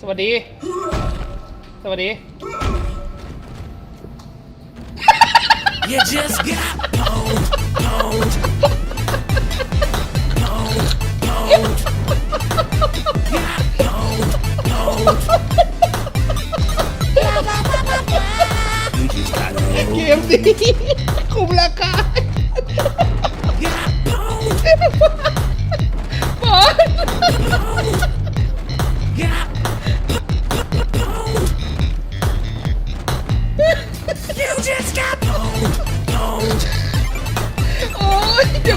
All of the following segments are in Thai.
สวัสดี สวัสดี You just got pwned, pwned, pwned, pwned. Got pwned, pwned. You just got เก pwned. มดี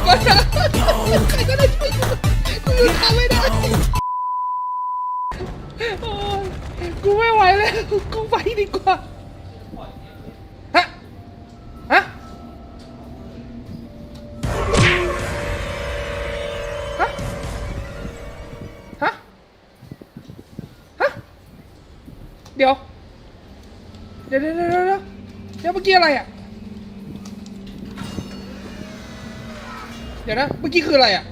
ก่อนนะใครก็ได้ช่วยกูกูทำไม่ได้โอ้ยกูไม่ไหวแล้วกูไปดีกว่าฮะฮะฮะฮะฮะเดี๋ยวเดี๋ยวเดี๋ยวเดี๋ยวเดี๋ยวเมื่อกี้อะไรอะ เดี๋ยวนะ เมื่อกี้คืออะไรอะ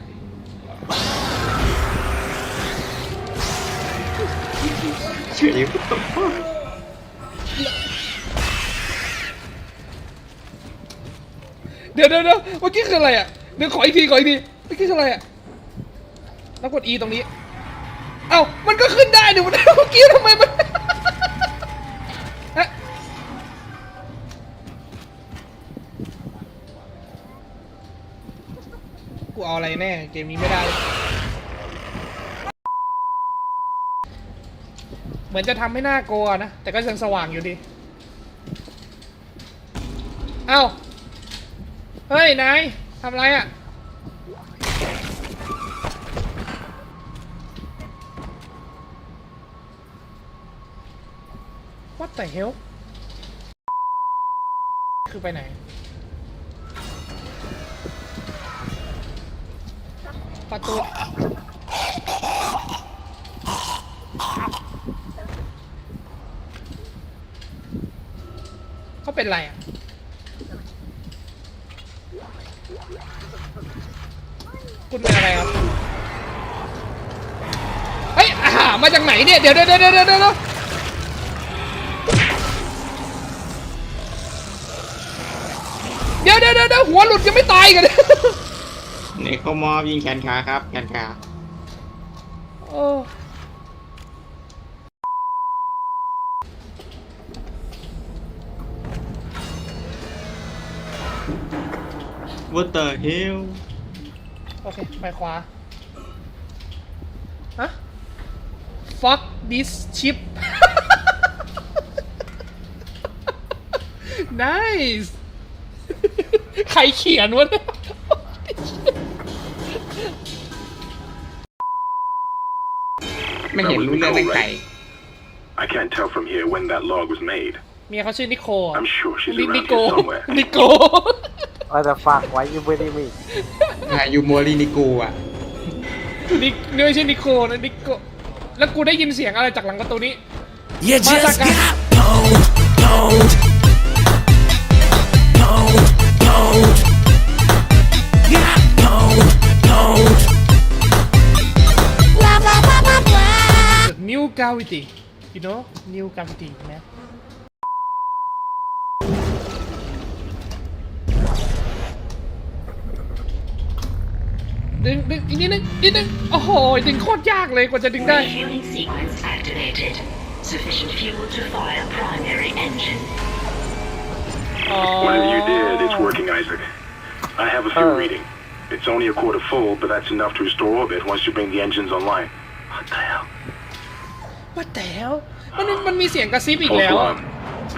เดี๋ยวเดี๋ยวเดี๋ยวเมื่อกี้คืออะไรอะ เดี๋ยวขออีกทีขออีกที เมื่อกี้คืออะไรอะ แล้วกด E ตรงนี้ เอ้า มันก็ขึ้นได้เดิมันเมื่อกี้ทำไมมัน เอาอะไรแน่ เกมนี้ไม่ได้ เหมือนจะทำให้หน้ากลัวนะ แต่ก็ยังสว่างอยู่ดี เอ้า เฮ้ย นายทำอะไรอะ่ะ What the hell คือไปไหน ประตูเขาเป็นไรอะคุณเป็นอะไรครับ เฮ้ยอาหามาจากไหนเนี่ย เดี๋ยวเดี๋ยวเดี๋ยวเดี๋ยวเดี๋ยวเดี๋ยวเดี๋ยวหัวหลุดยังไม่ตายกันเลย เลยเนโคมอบยิงแขนขาครับแขนขาโอ้วัตเตอร์ฮิลโอเค ไปขวา ฮะ fuck this ship nice ใครเขียนวะเนี่ย ไม่เห็นรู้เรื่องตั้งไก่ I can't tell from here when that log was made. เมียเขาชื่อนิโคอะ I'm sure she's นิ around นิโก here somewhere. นิโก What the fuck why you bully me อ่ายูโมรินิกูอะ นินี่ไม่ใช่นิโคนะนิโก แล้วกูได้ยินเสียงอะไรจากหลังประตูนี้ You just Masaka. got pwned, pwned, pwned, The new gravity you know new gravity นะ ดึงดึงอีกนิดนึงนิดนึงโอ้โห ดึงโคตรยากเลยกว่าจะดึงได้ Refueling sequence activated. Sufficient fuel to fire primary engine. อ๋อ Whatever you did, it's working, Isaac. I have a few Uh. reading. It's only a quarter full, but that's enough to restore orbit once you bring the engines online. What the hell? What the hell มันมีมันมีเสียงกระซิบอีก False แล้วอะ alarm.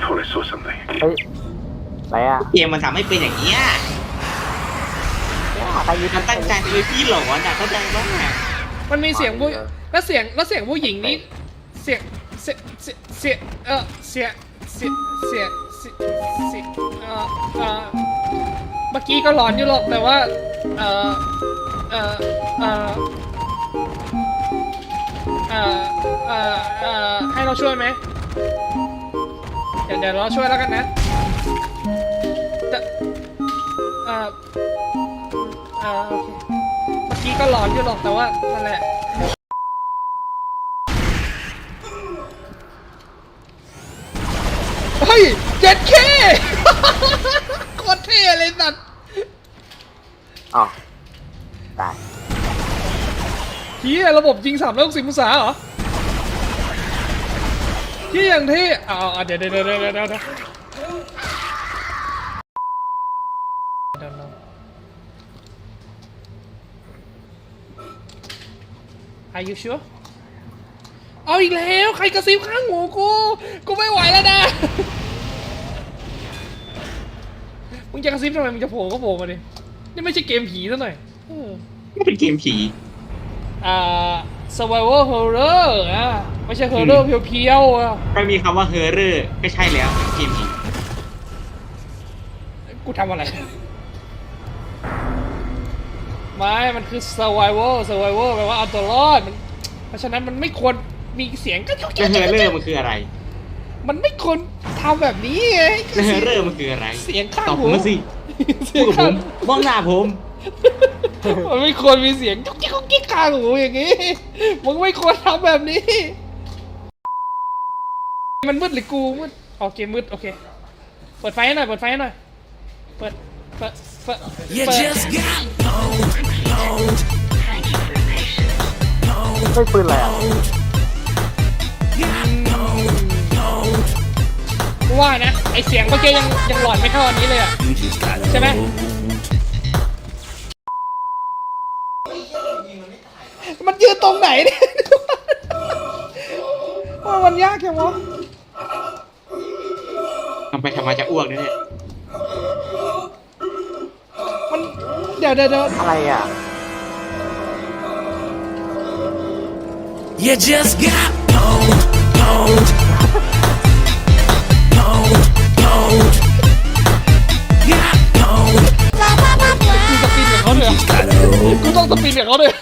Thought I saw something. เฮ้ยอะไรอะเกมมันทำให้เป็นอย่างนี้ยเนี่ยใครยืนมันตั้งใจจะเป็นพี่หลอนอะเข้าใจป่ะมันมีเสียงผู้แล้วเสียงแล้วเสียงผู้หญิงนี้เสียงเสียงเสียงเสียงเออเสียงเสียงเสียงเสียงเสียงเออเออเมื่อกี้ก็หลอนอยู่หรอกแต่ว่าเออเออเออเออเออเอ่อให้เราช่วยไหมเดี๋ยวเดี๋ยวเราช่วยแล้วกันนะแต่เอ่อเออโอเคเมื่อกี้ก็หลอนอยู่หรอกแต่ว่านั่นแหละ เฮียระบบยิงสามร้อยหกสิบองศาเหรอเฮียอย่างเท่เอาเอาเดี๋ยวเดี๋ยวเดี๋ยวเดี๋ยวเดี๋ยวเดี๋ยว I don't know Are you sure เอาอีกแล้ว ใครกระซิบข้างหูกู กูไม่ไหวแล้วนะมึงจะกระซิบทำไมมึงจะโผล่ก็โผล่มาดิ นี่ไม่ใช่เกมผีซะหน่อยเออไม่เป็นเกมผี อ่า survival horror อะไม่ใช่ horror เพียวๆอะก็มีคำว่าเฮอร์เรอร์ก็ใช่แล้วเกมผีกูทำอะไร ไม่ มันคือ survival survival แปลว่าเอาตัวรอดมันเพราะฉะนั้นมันไม่ควรมีเสียงก็จุกแล้วเฮอร์เรอร์มันคืออะไรมันไม่ควรทำแบบนี้ไงแล้วเฮอร์เรอร์มันคืออะไรเสียงข้างตอบผหูมมาสิเสีพูยดงกับผข้างมมองหน้าผม มันไม่ควรมีเสียงจุกจิกกุกกิ๊กข้างหูอย่างนี้ มึงไม่ควรทำแบบนี้ มันมืดหรือกูมืดโอเคมืดโอเค เปิดไฟให้หน่อย เปิดไฟให้หน่อย เปิด เปิด เปิด You เปิด just got pwned, pwned, Thank you for your patience. ไม่ปืนอะไรอะ got pwned, pwned. กูว่านะ ไอเสียงเมื่อกี้ยังยังหลอนไม่เท่าอันนี้เลยอะ You just got ใช่ไหม มันยืนตรงไหนเนี่ยว่ามันยากแค่วะทำไปทำมาจะอ้วกนะเนี่ยมันเดี๋ยวเดี๋ยวเดี๋ยวอะไรอะ You just got pwned, pwned, pwned, pwned. Got pwned. กูสปินกับเขาเลยอะ Got old. กูต้องสปินกับเขาเลย